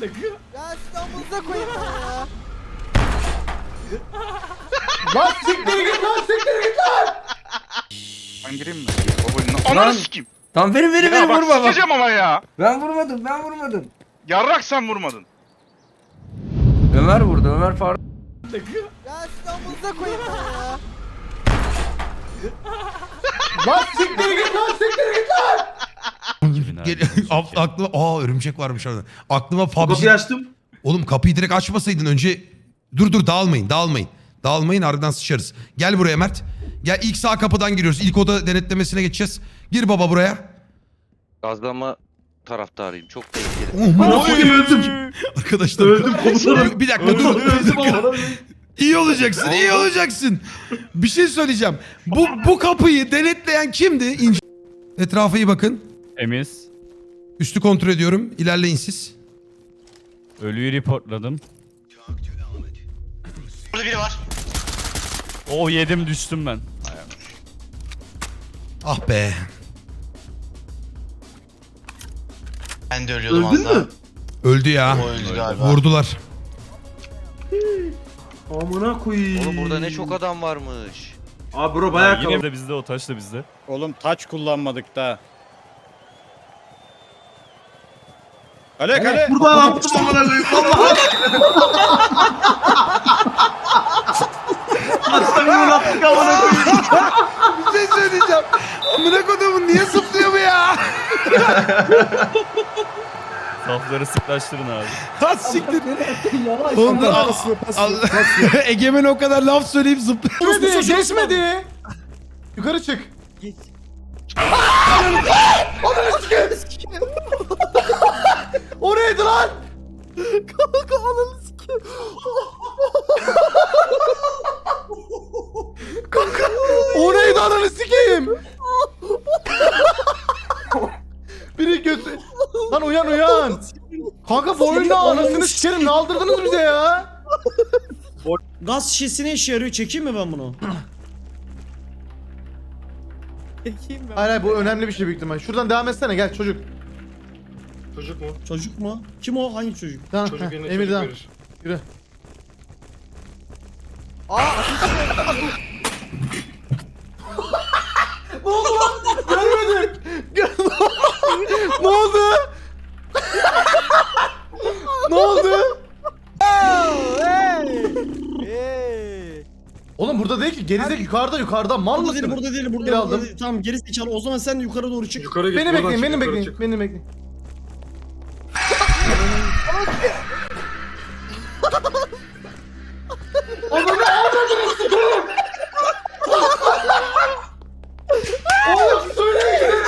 Ya İstanbul'da koyayım ben ya. Lan siktir git lan siktir git lan. Ben gireyim mi? Baba ananı sikeyim. Tamam verin verin Ya verin bak vurma bak. sikeceğim ama ya. Ben vurmadım ben vurmadım. Yarrak sen vurmadın. Ömer vurdu Ömer Faruk. Ya İstanbul'da koyayım ya. Lan siktir git lan siktir git lan. Gel, a- aklıma aa örümcek varmış orada. Aklıma PUBG. Kapıyı açtım. Oğlum kapıyı direkt açmasaydın önce. Dur dur dağılmayın dağılmayın. Dağılmayın ardından sıçarız. Gel buraya Mert. Gel ilk sağ kapıdan giriyoruz. İlk oda denetlemesine geçeceğiz. Gir baba buraya. Gazlama taraftarıyım. Çok tehlikeli. Oh, koyayım öldüm. Arkadaşlar. Öldüm komutanım. Bir dakika dur. Öldüm ama. İyi olacaksın, iyi olacaksın. Bir şey söyleyeceğim. Bu bu kapıyı denetleyen kimdi? İnce... Etrafa iyi bakın. Temiz. Üstü kontrol ediyorum. İlerleyin siz. Ölüyü reportladım. Burada biri var. Oh yedim düştüm ben. Ah be. Ben de ölüyordum Öldün az daha. mü? Öldü ya. O öldü galiba. Vurdular. Amına koyayım. Oğlum burada ne çok adam varmış. Abi bro bayağı Yine kalabalık. de bizde o taş da bizde. Oğlum taç kullanmadık da. Kale kale. Burada yaptım amına koyayım? Allah'ım. Taştan yol attık amına koyayım. Bir şey söyleyeceğim. Amına kodumun niye zıplıyor bu ya? Safları sıklaştırın abi. Ha siktir. Oğlum da al, al, Egemen o kadar laf söyleyip zıplıyor. Geçmedi geçmedi. Yukarı çık. O neydi lan? Kanka ananı sikeyim. O neydi ananı sikeyim? Biri götü... Lan uyan uyan. Kanka bu oyunda anasını sikerim ne aldırdınız bize ya? Gaz şişesine işe yarıyor. Çekeyim mi ben bunu? Çekeyim ben. Hayır hayır bu önemli bir şey büyük ihtimal. Şuradan devam etsene gel çocuk. Çocuk mu? Çocuk mu? Kim o? Hangi çocuk? Tamam, Çocuk yerine Emir çocuk devam. verir. Yürü. Aa ateş Ne oldu lan? Görmedim. Gör- ne oldu? ne oldu? Hey! Hey! Oğlum burada değil ki gerizek yukarıda yukarıda mal Burada mısın? değil, burada değil, burada, Bir burada aldım. değil. Tamam geri zekalı. O zaman sen de yukarı doğru çık. Yukarı git. Beni buradan bekleyin, çık, beni yukarı bekleyin, çık. beni bekleyin. Ananı avradını sikerim. Oğlum söyleyin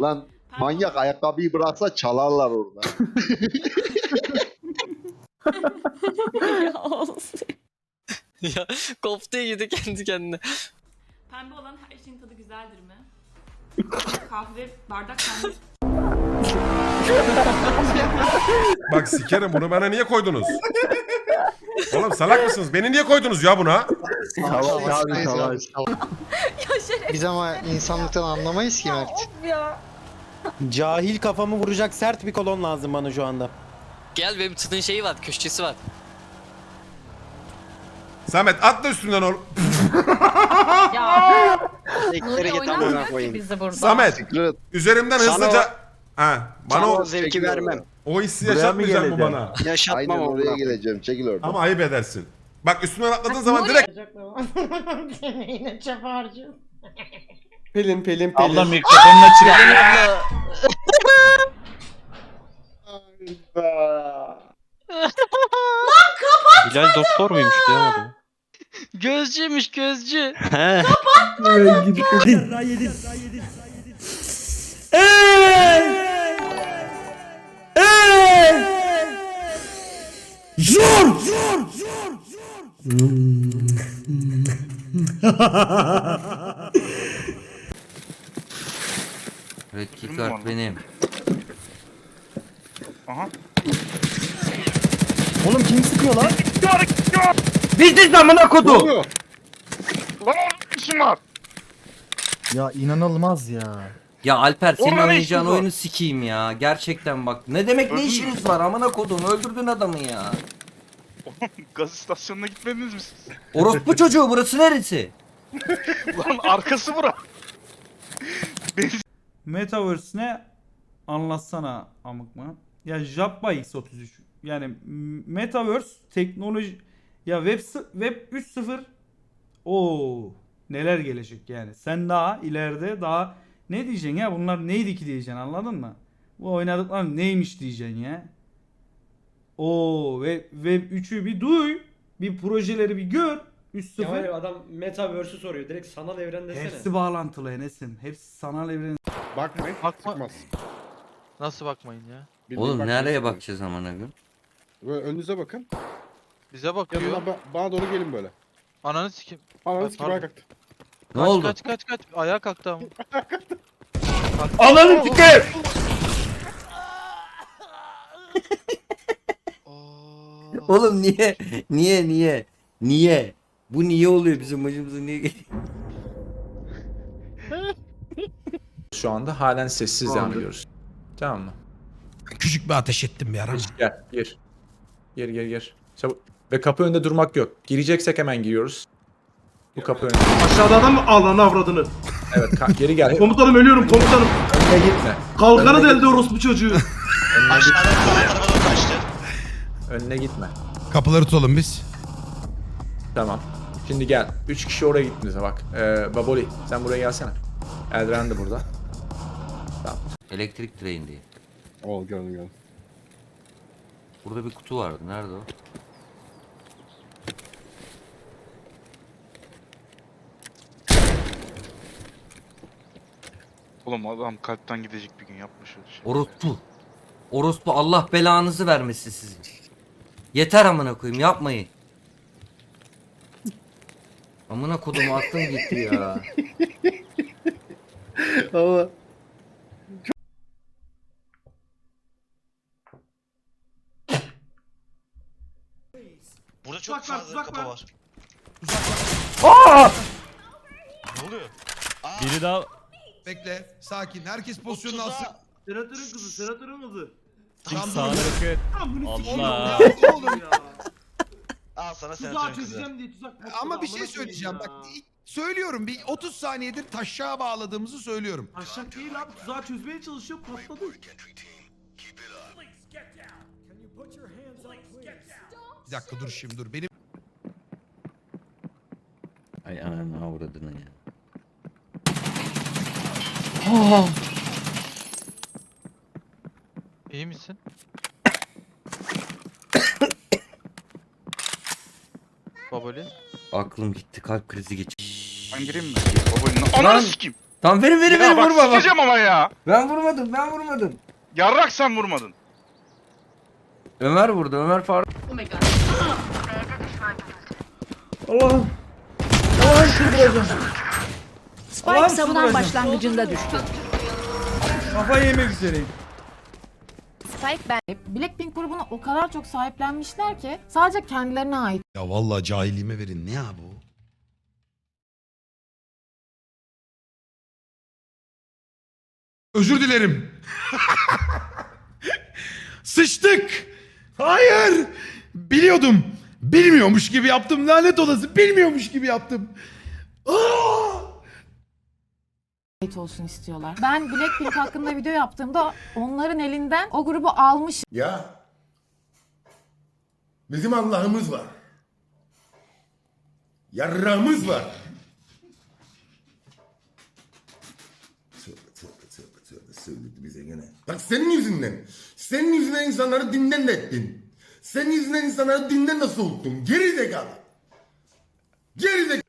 Lan manyak ayakkabıyı bıraksa çalarlar orada. ya koptu yedi kendi kendine. Pembe olan her şeyin tadı güzeldir mi? Kahve, bardak pembe. Bak sikerim bunu bana niye koydunuz? Oğlum salak mısınız? Beni niye koydunuz ya buna? Savaş abi savaş. Biz ama insanlıktan anlamayız ki Mert. Cahil kafamı vuracak sert bir kolon lazım bana şu anda. Gel benim tadın şeyi var, köşesi var. Samet atla üstünden oğlum. Ya, Ekleri git amına koyayım. bizi burada. Samet üzerimden hızlıca... Ha, bana o, zevki vermem. o hissi yaşatmayacak mı bana? Yaşatmam Aynen oraya onu. geleceğim. Çekil oradan. Ama ayıp edersin. Bak üstünden atladığın zaman direkt... Yine çöp harcıyorsun. Pelin pelin pelin. Abla mikrofonuna çık. Bilal doktor muymuş duyamadım. Gözcüymüş gözcü. Yarra yedin. Zor! Zor! Zor! Red lan? kart benim. Aha. Oğlum kim sıkıyor lan? Bizdeyiz amına kodu. Lan orada işim var. Ya inanılmaz ya. Ya Alper senin ne oynayacağın işiniz var? oyunu sikeyim ya. Gerçekten bak. Ne demek ne işiniz var amına kodum öldürdün adamı ya. Gaz istasyonuna gitmediniz mi siz? Orospu çocuğu burası neresi? Lan arkası bura. Metaverse ne? Anlatsana amık mı? Ya Jabba X33. Yani Metaverse teknoloji ya web web 3.0 o neler gelecek yani. Sen daha ileride daha ne diyeceksin ya? Bunlar neydi ki diyeceksin anladın mı? Bu oynadıklar neymiş diyeceksin ya. O web, web 3'ü bir duy. Bir projeleri bir gör. 3.0 adam Metaverse'ü soruyor. Direkt sanal evren Hepsi bağlantılı Enes'im. Hepsi sanal evren. Bakmayın. Bakma. Çıkmaz. Nasıl bakmayın ya? Oğlum nereye bakacağız amına koyayım? Böyle önünüze bakın. Bize bakıyor. Yanına bana doğru gelin böyle. Ananı sikim. Ananız Pardon. kalktı. Ne oldu? Kaç kaç kaç. Ayağa kalktı ama. Ananı sikeyim. Oğlum niye? Niye niye? Niye? Bu niye oluyor bizim başımıza niye geliyor? Şu anda halen sessiz devam ediyoruz. Tamam mı? Küçük bir ateş ettim bir ara. ama. Gel gir. Gir gir gir. Çabuk. Ve kapı önünde durmak yok. Gireceksek hemen giriyoruz. Bu kapı önünde. Aşağıda adam mı? Allah'ını avradını. Evet ka- geri gel. Komutanım ölüyorum komutanım. Önüne gitme. Kalkanı deldi orospu çocuğu. Önüne gitme. Önüne gitme. Kapıları tutalım biz. Tamam. Şimdi gel. Üç kişi oraya gittiniz bak. Ee, Baboli sen buraya gelsene. Eldren de burada. Elektrik direğinde. Ol gördüm gördüm. Burada bir kutu vardı. Nerede o? Oğlum adam kalpten gidecek bir gün yapmış öyle şey. Orospu. Orospu Allah belanızı vermesin sizin. Yeter amına koyayım yapmayın. Amına kodumu aklım gitti ya. Ama Burada çok fazla kapı var. Biri daha Bekle. Sakin. Herkes pozisyonunu alsın. Senatörün kızı, senatörün kızı. Sağına dur. bakın. Allah. Ya, oğlum. Al sana Tuzağı çözeceğim diye tuzak Ama bir şey söyleyeceğim bak. Söylüyorum bir 30 saniyedir taşağa bağladığımızı söylüyorum. Aşağı değil abi tuzağı çözmeye çalışıyor patladı. Bir dakika dur şimdi dur. Benim Ay ananı avradını ya. İyi misin? Baboli. Aklım gitti kalp krizi geçti. Ben gireyim mi? Baba oyununa. Ananı sikeyim. Tamam verin verin Ya verin bak vurma bak. sikeceğim ama ya. Ben vurmadım ben vurmadım. Yarrak sen vurmadın. Ömer vurdu Ömer Faruk. Oh my god. Allah'ım. Spike savunan başlangıcında düştü. Kafayı yemek üzereyim. Spike ben. Blackpink grubunu o kadar çok sahiplenmişler ki sadece kendilerine ait ya vallahi cahilliğime verin. Ne ya bu? Özür dilerim. Sıçtık. Hayır. Biliyordum. Bilmiyormuş gibi yaptım. Lanet olası. Bilmiyormuş gibi yaptım. Aa! Ait olsun istiyorlar. Ben Blackpink hakkında video yaptığımda onların elinden o grubu almış Ya. Bizim Allah'ımız var. Yarrağımız var. Söyledi bize gene. Bak senin yüzünden. Senin yüzünden insanları dinden de ettin. Senin yüzünden insanları dinden de soğuttun. Geri zekalı. Geri zekalı.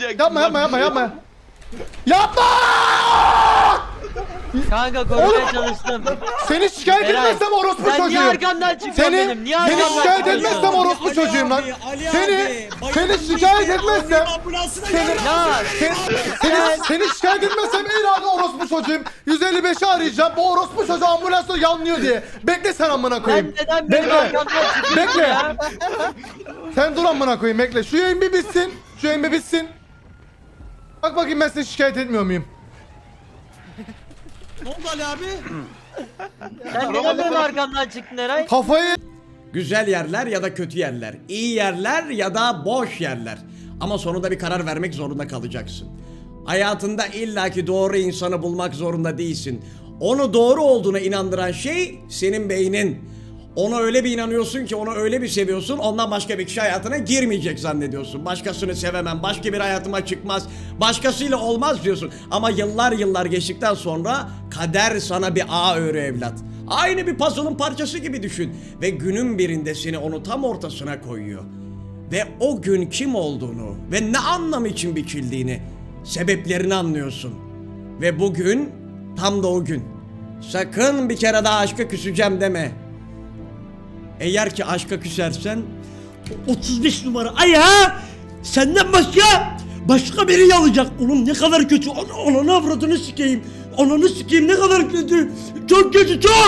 Yapma yapma yapma yapma. Yapma! Kanka korumaya çalıştım. Seni şikayet etmezsem orospu çocuğuyum. arkamdan çıkıyorsun Seni, benim? Niye seni arkamdan şikayet çıkıyorsun? etmezsem orospu çocuğuyum lan. Seni, seni şikayet etmezsem, seni, seni, seni, seni şikayet etmezsem en adi orospu çocuğuyum. 155'i arayacağım. Bu orospu çocuğu ambulansla yanlıyor diye. Bekle sen amına koyayım. neden Bekle. Bekle. Sen dur amına koyayım bekle. Şu yayın bir bitsin. Şu yayın bir bitsin. Bak bakayım ben seni şikayet etmiyor muyum? Sen neden benim arkamdan çıktın Eray? Kafayı Güzel yerler ya da kötü yerler. iyi yerler ya da boş yerler. Ama sonunda bir karar vermek zorunda kalacaksın. Hayatında illaki doğru insanı bulmak zorunda değilsin. Onu doğru olduğuna inandıran şey senin beynin. Ona öyle bir inanıyorsun ki onu öyle bir seviyorsun ondan başka bir kişi hayatına girmeyecek zannediyorsun. Başkasını sevemem, başka bir hayatıma çıkmaz, başkasıyla olmaz diyorsun. Ama yıllar yıllar geçtikten sonra kader sana bir ağ örü evlat. Aynı bir puzzle'ın parçası gibi düşün. Ve günün birinde seni onu tam ortasına koyuyor. Ve o gün kim olduğunu ve ne anlam için biçildiğini, sebeplerini anlıyorsun. Ve bugün tam da o gün. Sakın bir kere daha aşka küseceğim deme. Eğer ki aşka küsersen 35 numara ayağı senden başka başka biri alacak. Oğlum ne kadar kötü. Ana, ananı avradını sikeyim. Ananı sikeyim ne kadar kötü. Çok kötü çok.